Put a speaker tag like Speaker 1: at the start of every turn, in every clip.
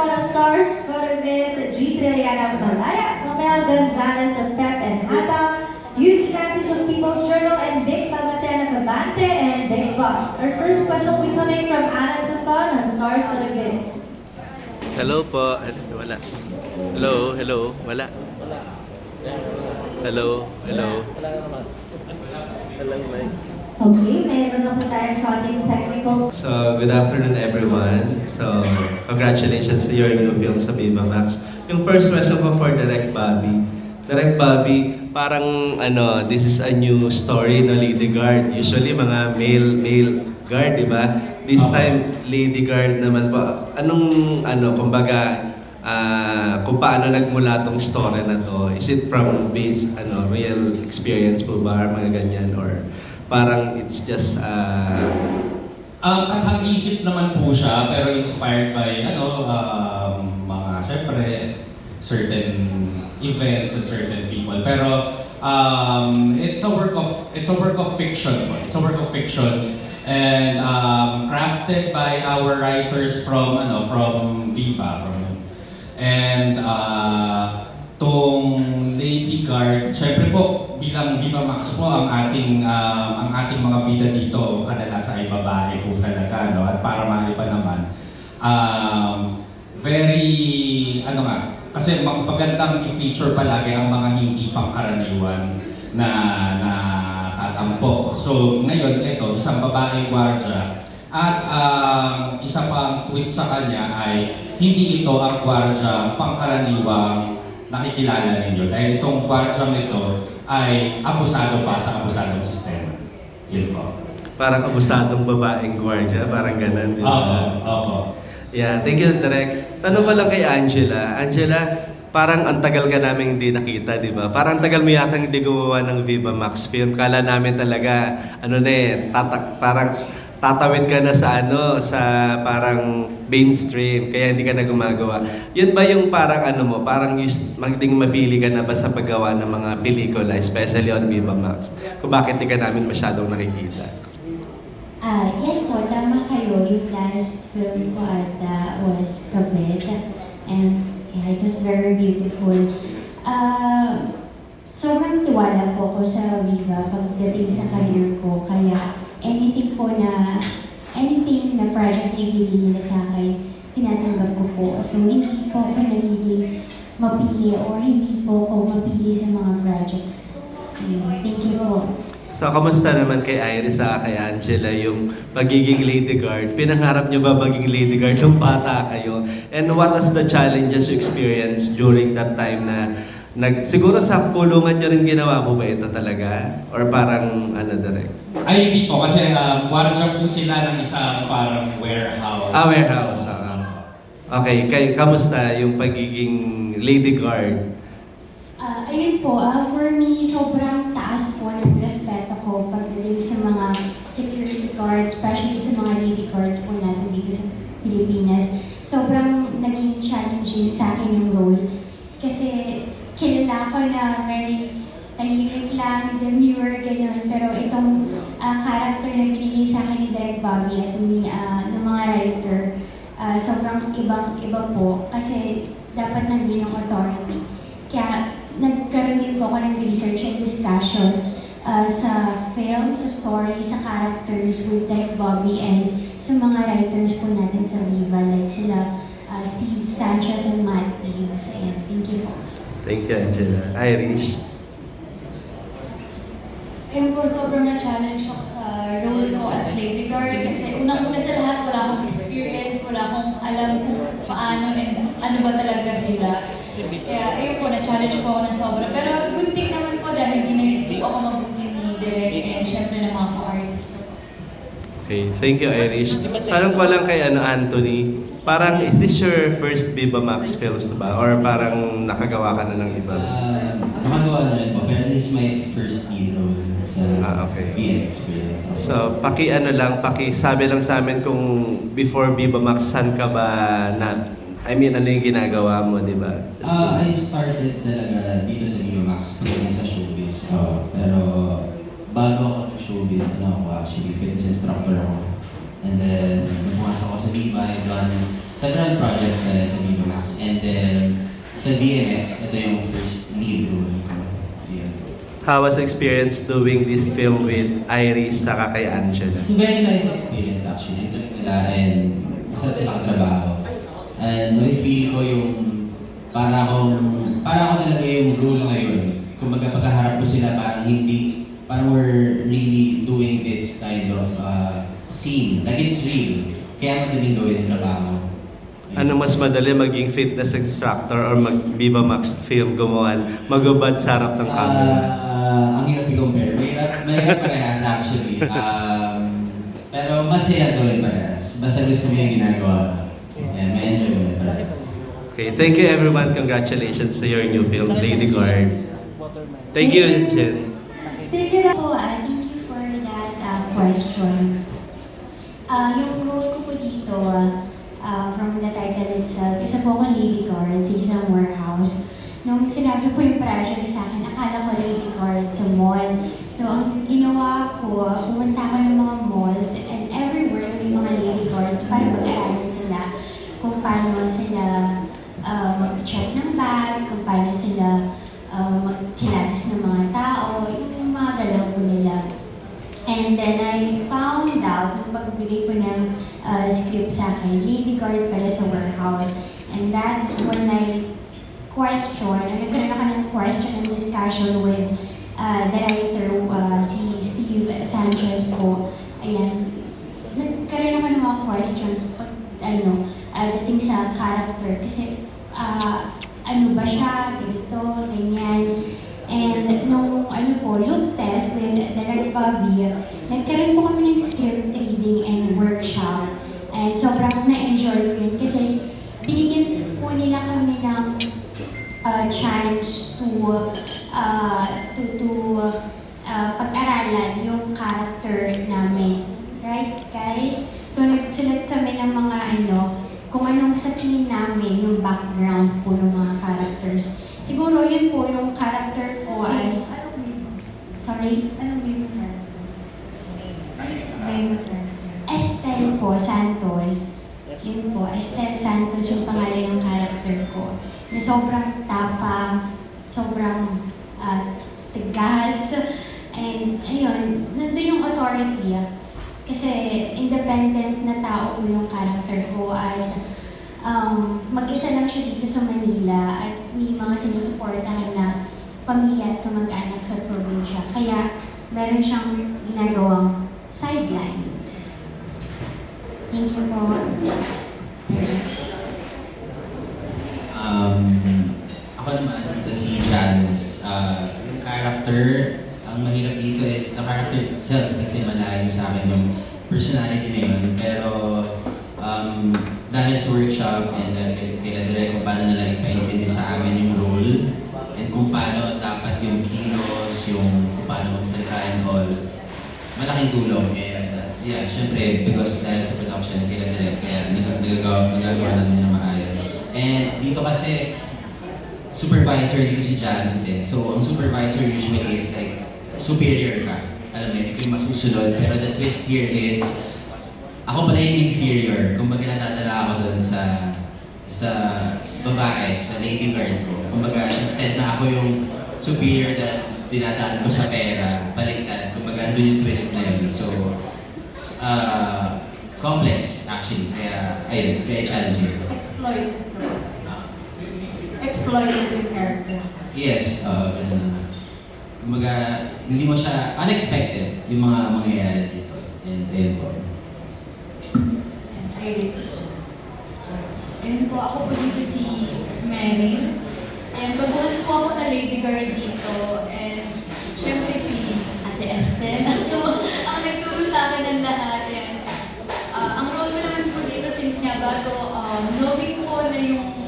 Speaker 1: Con of Stars, Photogvids, G. Trilliana of Malaya, Romel Gonzalez of Pep and Hata, Yuji Francis of People's Journal, and Bix Salvacian of Abante and Bix Box. Our first question will be coming from Alan Sucon on Stars Photogvids.
Speaker 2: Hello po. Wala. Hello, hello. Wala. Hello, hello. Walang mic.
Speaker 1: Okay, mayroon na po tayong konting technical
Speaker 2: So, good afternoon everyone. So, congratulations to your new film sa Viva Max. Yung first question ko for Direct Bobby. Direct Bobby, parang ano, this is a new story no Lady Guard. Usually mga male male guard, di ba? This time Lady Guard naman po. Anong ano, kumbaga ah, kung paano nagmula tong story na to? Is it from based ano, real experience po ba or mga ganyan or parang it's just ah,
Speaker 3: Ang kathang isip naman po siya, pero inspired by, ano, um, mga, syempre, certain events and certain people. Pero, um, it's a work of, it's a work of fiction po. It's a work of fiction. And um, crafted by our writers from, ano, from Viva, from And uh, tong Lady Guard, syempre po bilang Viva Max po ang ating uh, ang ating mga bida dito kadalasan ay babae po talaga no at para maiba naman um, very ano nga kasi mag- magandang i-feature palagi ang mga hindi pangkaraniwan na na tatampok. So ngayon ito isang babaeng gwardiya at ang isa pang twist sa kanya ay hindi ito ang gwardiya pangkaraniwang nakikilala ninyo. Dahil itong gwardiya ito ay abusado pa sa abusadong sistema. Yun po.
Speaker 2: parang abusadong babaeng gwardiya, parang ganun. di ba?
Speaker 3: Opo, opo.
Speaker 2: Yeah, thank you, Direk. Tanong ko lang kay Angela. Angela, parang ang tagal ka namin hindi nakita, di ba? Parang ang tagal mo yata hindi gumawa ng Viva Max film. Kala namin talaga, ano na eh, tatak, parang tatawid ka na sa ano, sa parang mainstream, kaya hindi ka na gumagawa. Yun ba yung parang ano mo, parang magding mapili ka na ba sa paggawa ng mga pelikula, especially on Viva Max? Kung bakit hindi ka namin masyadong nakikita?
Speaker 4: Ah, yes po, tama kayo. Yung last film ko ata was Kabed. And yeah, it was very beautiful. Ah, sobrang tiwala po ko sa Viva pagdating sa career ko. Kaya anything po na, anything na project na ibigay nila sa akin, tinatanggap ko po. So hindi po ako nagiging mapili or hindi po ako mapili sa mga projects. Thank you po.
Speaker 2: So, kamusta naman kay Iris sa kay Angela yung pagiging lady guard? Pinangarap niyo ba maging lady guard nung bata kayo? And what was the challenges you experienced during that time na nag siguro sa kulungan niyo rin ginawa mo ba ito talaga? Or parang ano direct?
Speaker 3: Ay, hindi po. Kasi um, gwardiya po sila ng isang parang warehouse.
Speaker 2: Ah, warehouse. ah. Okay, kay kamusta yung pagiging lady guard?
Speaker 4: Ah, ayun po, ah, for me, sobrang taas po ng respeto ko pagdating sa mga security guards, especially sa mga lady guards po natin dito sa Pilipinas. Sobrang naging challenging sa akin yung role. Kasi kilala ko na very tahimik lang, demure, gano'n. Pero itong ah, character na binigay sa akin ni Direk Bobby at ni ah, ng mga writer, ah, sobrang ibang-iba po. Kasi dapat nandun yung authority. Kaya nagkaroon din po ako ng research and discussion uh, sa film, sa story, sa characters with Derek Bobby and sa mga writers po natin sa Viva like sila uh, Steve Sanchez and Matt Reeves. And thank you po.
Speaker 2: Thank you, Angela. Irish?
Speaker 5: Ayun po, sobrang na-challenge ako sa role ko as lady guard kasi unang-una sa lahat wala akong experience, wala akong alam kung paano and ano ba talaga sila. Kaya ayun po, na-challenge po ako ng sobra. Pero good thing naman po dahil ginayad po ako mabuti ni Direk and syempre ng mga ko.
Speaker 2: Okay, thank you, Irish. Tanong ko lang kay ano, Anthony, parang is this your first Viva Max films ba? Or parang nakagawa ka na ng iba?
Speaker 6: Uh, nakagawa na rin po, pero this is my first lead role sa
Speaker 2: Ah, okay.
Speaker 6: PN experience.
Speaker 2: So, paki ano lang, paki sabi lang sa amin kung before Viva Max, saan ka ba na, I mean, ano yung ginagawa mo, di ba?
Speaker 6: Ah, I started talaga dito sa Viva Max, training sa showbiz. Oo, pero bago ako ng showbiz, ano ako actually, fitness instructor ako. And then, nung pumasok ako sa Viva, I've done several projects na rin sa Viva Max. And then, sa BMX, ito yung first lead role ko.
Speaker 2: How was experience doing this film with Iris saka kay Angela?
Speaker 6: It's a very nice experience actually. Ang galing nila and masarap sila katrabaho. And I feel ko yung para akong, para ako talaga yung role na yun. Kung pagkaharap ko sila parang hindi, parang we're really doing this kind of uh, scene. Like it's real. Kaya madaling gawin yung trabaho.
Speaker 2: Ano mas madali maging fitness instructor or mag Viva Max film gumawan, magubad sa harap ng camera?
Speaker 6: Ah, ang hirap i-compare. Mahirap, mahirap parehas actually. Um, pero masaya gawin parehas. Basta gusto mo yung ginagawa. And may enjoy mo parehas.
Speaker 2: Okay, thank you everyone. Congratulations to your new film, Lady Guard. Thank you, Jen.
Speaker 1: Thank you
Speaker 4: po, ah, thank you for that ah, question. Ah, yung role ko po dito, ah, from the title itself, isa po akong lady guard sa isang warehouse. Nung sinabi po yung project sa akin, akala ko lady guard sa mall. So, ang ginawa ko, pumunta ako ng mga malls and everywhere na may mga lady guards para pag-aralan sila kung paano sila ah, mag-check ng bag, kung paano sila uh, magkilatis ng mga tao, yung mga galaw po nila. And then I found out, nung pagbigay po ng uh, script sa akin, lady guard pala sa warehouse. And when I question, nagkaroon ako ng question and discussion with uh, the writer, uh, si Steve Sanchez po. Ayan, nagkaroon ako ng mga questions pag, ano, uh, dating sa character. Kasi, uh, ano ba siya, ganito, ganyan. And nung ano po, look test with Direct Bobby, nagkaroon po kami ng script reading and workshop. And sobrang na-enjoy ko yun kasi binigyan po nila kami ng uh, chance to uh, to to uh, pag-aralan yung character namin. Right, guys? So, nagsulat kami ng mga ano, kung anong sa tingin namin yung background po mga characters. Siguro yun po yung character ko as...
Speaker 5: Anong name mo?
Speaker 4: Sorry?
Speaker 5: Anong name mo? Name mo?
Speaker 4: Estel po, Santos. Yun po, Estel Santos yung pangalan ng character ko. Na sobrang tapang, sobrang ah, tigas, and ayun, nandun yung authority. ah. Kasi independent na tao po yung character ko at um, mag-isa lang siya dito sa Manila at may mga sinusuportahan na pamilya at kamag-anak sa probinsya. Kaya meron siyang ginagawang sidelines. Thank you po.
Speaker 6: Um, ako naman, dito si Janice. Uh, yung character, ang mahirap dito is the character itself kasi malayo sa akin yung personality na yun. Pero um, dahil sa workshop and dahil kay, kay Ladre kung paano nila ipaintindi sa amin yung role and kung paano dapat yung kilos, yung kung paano magsalita and all, malaking tulong. And uh, yeah, syempre, because dahil sa production kay Ladre, kaya nag- nagagawa, nagagawa namin ng maayos. And dito kasi, supervisor dito si Janice eh. So, ang supervisor usually is like, superior ka. Alam mo, yun, ikaw yung masusunod. Pero the twist here is, ako pala yung inferior. Kumbaga natadala ako dun sa sa babae, sa lady guard ko. Kumbaga, instead na ako yung superior na dinadaan ko sa pera, baliktad. Kumbaga, andun yung twist na yun. So, uh, complex actually. Kaya, ayun, it's very challenging.
Speaker 5: Exploit. Yung character.
Speaker 6: Yes, uh, ganun na. Kumbaga, hindi mo siya, unexpected yung mga mangyayari dito. And, ayun po.
Speaker 5: Ayun po, ako po dito si Meryl. And baguhan po ako na lady guard dito. And syempre si Ate Estelle, ang, tu- ang nagturo sa akin ng lahat. And ah, ang role ko naman po dito since nga bago, um, knowing po na yung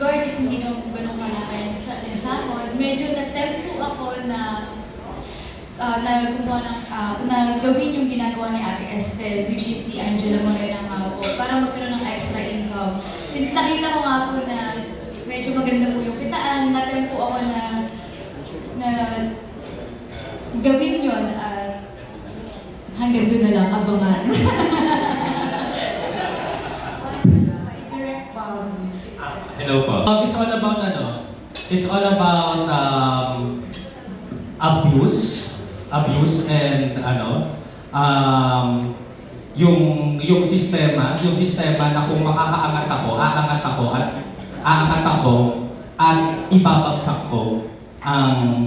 Speaker 5: guard is hindi naman po ganun kalaki yung sa yung sahod, medyo na-tempt po ako na uh, na gumawa ng, ah, na gawin yung ginagawa ni Ate Estelle, which is si Angela Morena nga po, para magkaroon ng extra income. Since nakita ko nga po na medyo maganda po yung kitaan, natem po ako na na gawin yon at hanggang doon na lang abangan.
Speaker 3: Hello po. Um, it's all about ano? It's all about um, abuse, abuse and ano, um, yung yung sistema, yung sistema na kung makakaangat ako, aangat ako at aangat ako at ibabagsak ko ang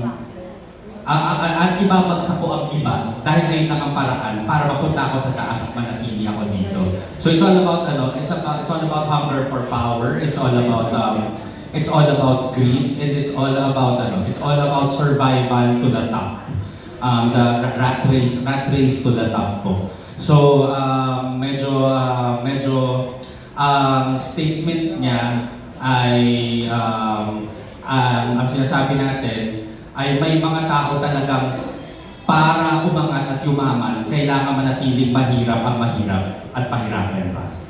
Speaker 3: at ibabagsak ko ang iba dahil ayun lang ang paraan para mapunta ako sa taas at manatili ako dito. So it's all about ano, it's about it's all about hunger for power. It's all about um, it's all about greed and it's all about ano, it's all about survival to the top. Um, the rat race, rat race to the top po. So um, medyo ah, medyo ang statement niya ay um, ang ang sinasabi natin ay may mga tao talagang para umangat at yumaman, kailangan manatiling mahirap ang mahirap at pahirapan pa.